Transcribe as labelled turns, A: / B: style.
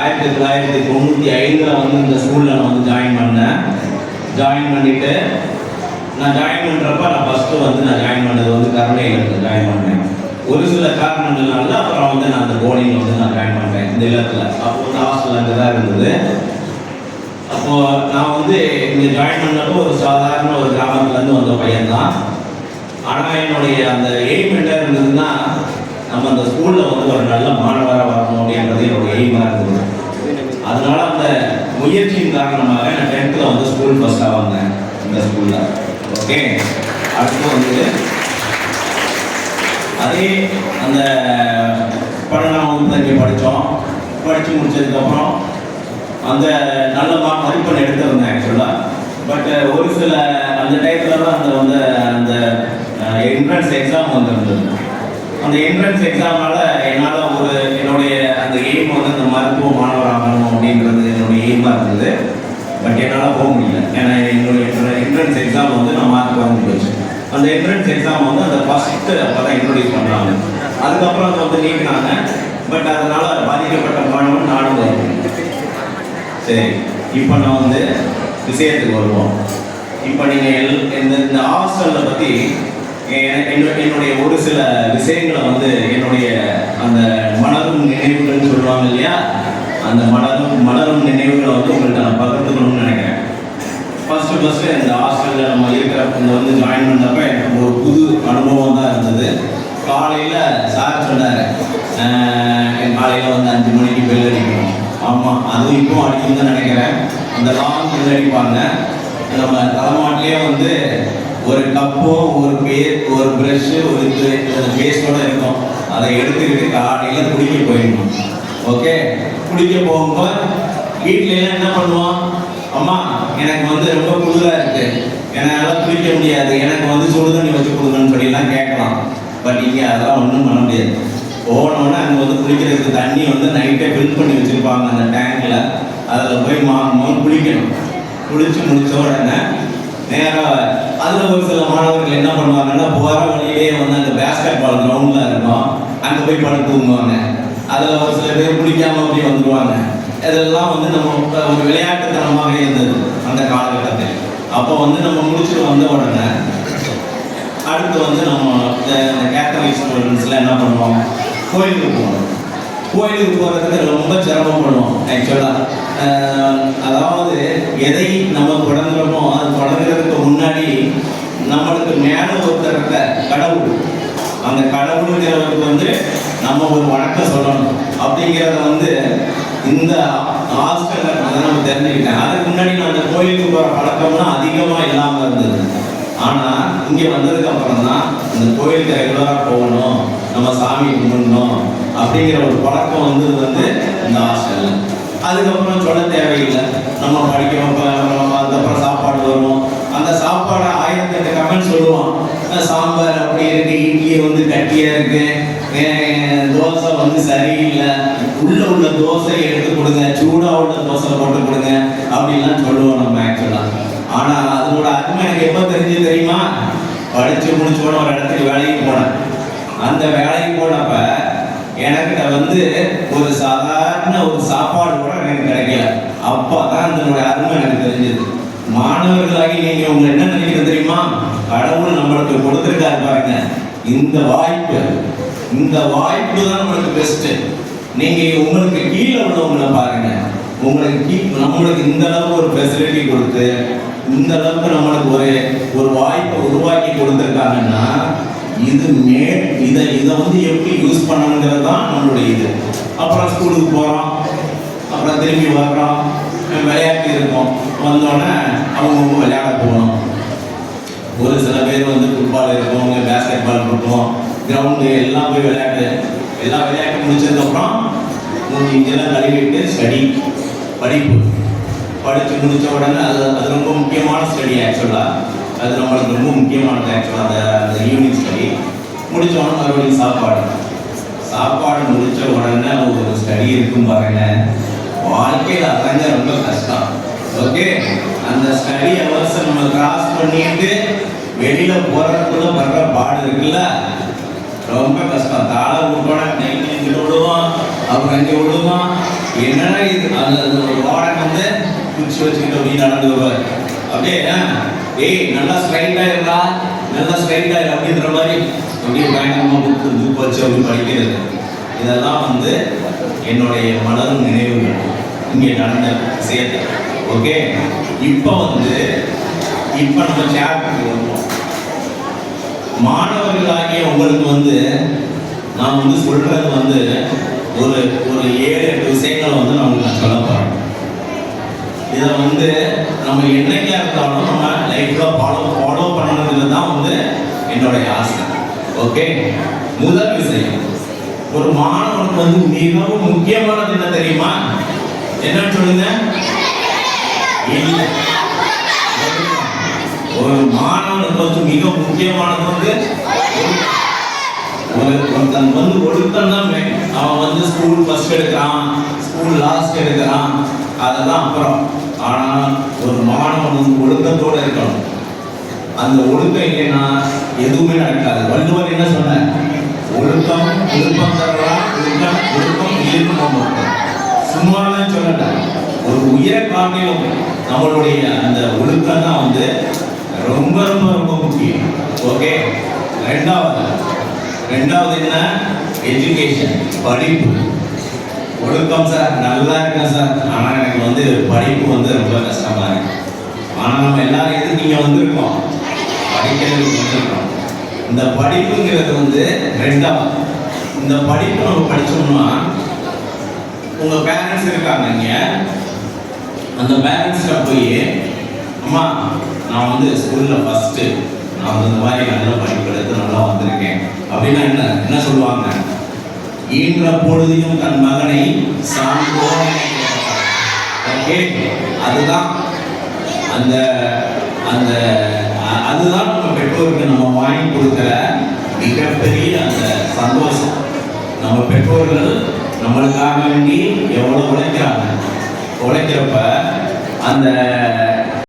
A: ஆயிரத்தி தொள்ளாயிரத்தி தொண்ணூற்றி ஐந்தில் வந்து இந்த ஸ்கூலில் நான் வந்து ஜாயின் பண்ணேன். ஜாயின் பண்ணிவிட்டு நான் ஜாயின் பண்ணுறப்ப நான் ஃபஸ்ட்டு வந்து நான் ஜாயின் பண்ணது வந்து கருணையில் ஜாயின் பண்ணேன். ஒரு சில காரணங்கள்னால அப்புறம் வந்து நான் அந்த போர்டிங் வந்து நான் ஜாயின் பண்ணேன். இந்த இல்லத்தில். அப்போ வந்து ஹாஸ்டல் அங்கே தான் இருந்தது. அப்போது நான் வந்து இங்கே ஜாயின் பண்ணப்போ ஒரு சாதாரண ஒரு கிராமத்துலேருந்து வந்த பையன் தான் ஆனால் என்னுடைய அந்த எய்ம் என்ன இருந்ததுன்னா நம்ம அந்த ஸ்கூலில் வந்து ஒரு நல்ல மாணவராக வரணும் அப்படின்றது என்னுடைய எய்மாக இருந்தது. அதனால அந்த முயற்சியின் காரணமாக நான் டென்த்தில் வந்து ஸ்கூல் ஃபஸ்ட்டாக வந்தேன் இந்த ஸ்கூலில் ஓகே அடுத்து வந்து அதே அந்த பன்னெண்டாம் வகுப்பு இங்கே படித்தோம் படித்து முடிச்சதுக்கப்புறம் அந்த நல்ல மா மதிப்பெண் எடுத்திருந்தேன் ஆக்சுவலாக பட் ஒரு சில அந்த டயத்தில் தான் அந்த வந்து அந்த என்ட்ரன்ஸ் எக்ஸாம் வந்திருந்தது. அந்த என்ட்ரன்ஸ் எக்ஸாம்னால என்னால் ஒரு என்னுடைய அந்த எய்ம் வந்து அந்த மருத்துவ மாணவர் ஆகணும் அப்படின்றது என்னுடைய எய்மாக இருந்தது. பட் என்னால் போக முடியல. ஏன்னா என்னுடைய என்ட்ரன்ஸ் எக்ஸாம் வந்து நான் மார்க் வாங்கி போச்சு அந்த என்ட்ரன்ஸ் எக்ஸாம் வந்து அந்த ஃபஸ்ட்டு அப்போ தான் இன்ட்ரடியூஸ் பண்ணாங்க. அதுக்கப்புறம் அதை வந்து நீக்கினாங்க. பட் அதனால் பாதிக்கப்பட்ட மாணவன் நானும் சரி. இப்போ நான் வந்து விஷயத்துக்கு வருவோம். இப்போ நீங்கள் எல் இந்த இந்த ஹாஸ்டலில் பற்றி என்னுடைய ஒரு சில விஷயங்களை வந்து என்னுடைய அந்த மலரும் நினைவுகள்னு சொல்லுவாங்க இல்லையா? அந்த மலரும் மலரும் நினைவுகளை வந்து உங்கள்கிட்ட நான் பகிர்ந்துக்கணும்னு நினைக்கிறேன். ஃபர்ஸ்ட் ஃபர்ஸ்ட் இந்த ஹாஸ்டலில் நம்ம இருக்கிற வந்து ஜாயின் பண்ணப்ப எனக்கு ஒரு புது அனுபவம் தான் இருந்தது. காலையில் சார் சொன்னார் காலையில் வந்து அஞ்சு மணிக்கு பெல் அடிக்கணும். ஆமாம் அது இப்போ அடிக்கும் தான் நினைக்கிறேன். அந்த லாங் பெல் அடிப்பாங்க. நம்ம தலைமாட்டிலே வந்து ஒரு கப்போ ஒரு பேர் ஒரு ப்ரஷ்ஷு ஒரு பேஸ்டோட இருக்கும். அதை எடுத்துக்கிட்டு காலையில் குடிக்க போயிடணும். ஓகே குடிக்க போகும்போது வீட்டிலலாம் என்ன பண்ணுவோம்? அம்மா எனக்கு வந்து ரொம்ப குளிராக இருக்கு. என்னால் குளிக்க முடியாது. எனக்கு வந்து சுடு தண்ணி வச்சு கொடுங்கன்னு சொல்லிலாம் கேட்கலாம். பட் இங்கே அதெல்லாம் ஒன்றும் பண்ண முடியாது. போனோடனே அங்கே வந்து குளிக்கிறதுக்கு தண்ணி வந்து நைட்டே ஃபில் பண்ணி வச்சுருப்பாங்க அந்த டேங்கில் அதில் போய் மா குளிக்கணும். குளிச்சு முடித்த உடனே நேராக அதில் ஒரு சில மாணவர்கள் என்ன பண்ணுவாங்கன்னா போகிற வழியிலேயே வந்து அந்த பேஸ்கெட் பால் கிரவுண்டில் இருக்கும் அங்கே போய் படுத்து தூங்குவாங்க. அதில் ஒரு சில பேர் பிடிக்காம அப்படி வந்துடுவாங்க இதெல்லாம் வந்து நம்ம ஒரு விளையாட்டுத்தனமாக இருந்தது அந்த காலகட்டத்தில். அப்போ வந்து நம்ம முடிச்சுட்டு வந்த உடனே அடுத்து வந்து நம்ம இந்த கேத்தலிக் ஸ்டூடெண்ட்ஸ்லாம் என்ன பண்ணுவோம் கோயிலுக்கு போகணும். கோயிலுக்கு போகிறதுக்கு ரொம்ப சிரமப்படுவோம் ஆக்சுவலாக மேலே ஒருத்தர் இருக்க கடவுள். அந்த கடவுளுங்கிறவருக்கு வந்து நம்ம ஒரு வணக்கம் சொல்லணும். அப்படிங்கிறத வந்து இந்த ஹாஸ்டலில் அதை நம்ம தெரிஞ்சுக்கிட்டேன். அதுக்கு முன்னாடி நான் அந்த கோயிலுக்கு போகிற பழக்கம்லாம் அதிகமாக இல்லாமல் இருந்தது. ஆனால் இங்கே வந்ததுக்கு அப்புறம் தான் இந்த கோயிலுக்கு ரெகுலராக போகணும். நம்ம சாமி கும்பிடணும் அப்படிங்கிற ஒரு பழக்கம் வந்தது வந்து இந்த ஹாஸ்டலில் அதுக்கப்புறம் சொல்ல தேவையில்லை. நம்ம படிக்கிறோம் அப்புறம் அதுக்கப்புறம் சாப்பாடு வரும். அந்த சாப்பாடை ஆயிரத்தி எட்டு கமெண்ட் சொல்லுவோம் சாம்பார் அப்படி இருக்கு இட்லி வந்து கட்டியா இருக்கு தோசை வந்து சரியில்லை உள்ள உள்ள தோசை எடுத்து கொடுங்க சூடா உள்ள தோசை போட்டு கொடுங்க அப்படின்லாம் சொல்லுவோம் நம்ம ஆக்சுவலா ஆனா அதோட அருமை எனக்கு எப்ப தெரிஞ்சது தெரியுமா? படிச்சு முடிச்ச உடனே ஒரு இடத்துக்கு வேலைக்கு போனேன். அந்த வேலைக்கு போனப்ப எனக்கு வந்து ஒரு சாதாரண ஒரு சாப்பாடு கூட எனக்கு கிடைக்கல. அப்பதான் அதனுடைய அருமை எனக்கு தெரிஞ்சது. மாணவர்களாகி நீங்க உங்க என்ன நினைக்கிறது தெரியுமா? கடவுள் நம்மளுக்கு கொடுத்துருக்காரு பாருங்க. இந்த வாய்ப்பு இந்த வாய்ப்பு தான் நம்மளுக்கு பெஸ்ட் நீங்க உங்களுக்கு கீழே உள்ளவங்களை பாருங்க. உங்களுக்கு கீ நம்மளுக்கு இந்த அளவுக்கு ஒரு ஃபெசிலிட்டி கொடுத்து இந்த அளவுக்கு நம்மளுக்கு ஒரு ஒரு வாய்ப்பை உருவாக்கி கொடுத்துருக்காங்கன்னா இது மே இதை இதை வந்து எப்படி யூஸ் பண்ணணுங்கிறது தான் நம்மளுடைய இது. அப்புறம் ஸ்கூலுக்கு போகிறோம் அப்புறம் திரும்பி வர்றோம். விளையாட்டு இருக்கோம். வந்தோடனே அவங்க விளையாட போகணும். ஒரு சில பேர் வந்து ஃபுட்பால் இருக்கும் பேஸ்கெட் பால் இருக்கும். கிரவுண்டு எல்லாம் போய் விளையாட்டு. எல்லாம் விளையாட்டு முடிச்சதுக்கப்புறம் மூணு இங்கெல்லாம் கழுவிட்டு ஸ்டடி படிப்பு. படித்து முடித்த உடனே அது அது ரொம்ப முக்கியமான ஸ்டடி ஆக்சுவலாக அது நம்மளுக்கு ரொம்ப முக்கியமானது ஆக்சுவலாக அந்த அந்த ஈவினிங் ஸ்டடி முடிச்ச உடனே மறுபடியும் சாப்பாடு. சாப்பாடு முடித்த உடனே ஒரு ஸ்டடி இருக்கும் பாருங்க வாழ்க்கையில் அதாங்க ரொம்ப கஷ்டம். ஓகே அந்த ஸ்டடி அவர்ஸை நம்ம கிராஸ் பண்ணிட்டு வெளியில போறதுக்குள்ள வர்ற பாடு இருக்குல்ல? ரொம்ப கஷ்டம். தாழ விட்டோட நைட்டு இங்கிட்ட விடுவான் அப்புறம் அங்கே விடுவான். என்னடா இது? அந்த ரோடை வந்து குச்சி வச்சுக்கிட்டு அப்படியே நடந்து வருவார். அப்படியே ஏய் நல்லா ஸ்ட்ரைட் இருக்கா நல்லா ஸ்ட்ரைட் ஆயிரு அப்படின்ற மாதிரி அப்படியே பயங்கரமாக புக்கு புக் வச்சு அப்படி படிக்கிறது. இதெல்லாம் வந்து என்னுடைய மலரும் நினைவுகள். இங்கே நடந்த விஷயத்தை. ஓகே இப்போ வந்து இப்போ நம்ம சேப்டருக்கு வருவோம். மாணவர்களாகிய உங்களுக்கு வந்து நான் வந்து சொல்றது வந்து ஒரு ஒரு ஏழு எட்டு விஷயங்களை வந்து நான் உங்களுக்கு சொல்ல போகிறேன் இதை வந்து நம்ம என்னைக்கா இருந்தாலும் நம்ம லைஃப்பில் ஃபாலோ ஃபாலோ பண்ணணுங்கிறது தான் வந்து என்னுடைய ஆசை. ஓகே முதல் விஷயம் ஒரு மாணவனுக்கு வந்து மிகவும் முக்கியமானது என்ன தெரியுமா? என்னன்னு சொல்லுங்க. இல்லை. ஒரு மாணவனுக்கு வந்து மிக முக்கியமானது வந்து ஒரு ஒருத்தன் வந்து ஒழுக்கம் தான் அவன் வந்து ஸ்கூல் ஃபர்ஸ்ட் எடுக்கிறான் ஸ்கூல் லாஸ்ட் எடுக்கிறான் அதெல்லாம் அப்புறம். ஆனால் ஒரு மாணவன் வந்து ஒழுக்கத்தோட இருக்கணும். அந்த ஒழுக்கம் இல்லைன்னா எதுவுமே நடக்காது. வள்ளுவர் என்ன சொன்னார்? ஒழுக்கம் ஒழுக்கம் தரலாம் ஒழுக்கம் ஒழுக்கம் இருக்கும் சும்மா ஒரு உயிரை காட்டிலும் நம்மளுடைய அந்த ஒழுக்கம் தான் வந்து ரொம்ப ரொம்ப ரொம்ப முக்கியம். ஓகே ரெண்டாவது ரெண்டாவது என்ன? எஜுகேஷன் படிப்பு. ஒழுக்கம் சார் நல்லா இருக்கேன் சார் ஆனால் எனக்கு வந்து படிப்பு வந்து ரொம்ப கஷ்டமாக இருக்கு. ஆனால் நம்ம எல்லாரும் எதுக்கு இங்கே வந்திருக்கோம்? படிக்கிறதுக்கு வந்திருக்கோம். இந்த படிப்புங்கிறது வந்து ரெண்டாவது இந்த படிப்பு நம்ம படித்தோம்னா உங்கள் பேரண்ட்ஸ் இருக்காங்க இங்கே. அந்த பேரண்ட்ஸ்கிட்ட போய் அம்மா நான் வந்து ஸ்கூலில் ஃபஸ்ட்டு நான் வந்து இந்த மாதிரி நல்ல படிப்பு எடுத்து நல்லா வந்திருக்கேன். அப்படின்னா என்ன என்ன சொல்லுவாங்க? ஈன்ற பொழுதையும் தன் மகனை சாந்தோ ஓகே அதுதான் அந்த அந்த அதுதான் நம்ம பெற்றோருக்கு நம்ம வாங்கி கொடுக்குற மிகப்பெரிய அந்த சந்தோஷம். நம்ம பெற்றோர்கள் நம்மளுக்காக வேண்டி எவ்வளோ உழைக்கிறாங்க? உழைக்கிறப்ப அந்த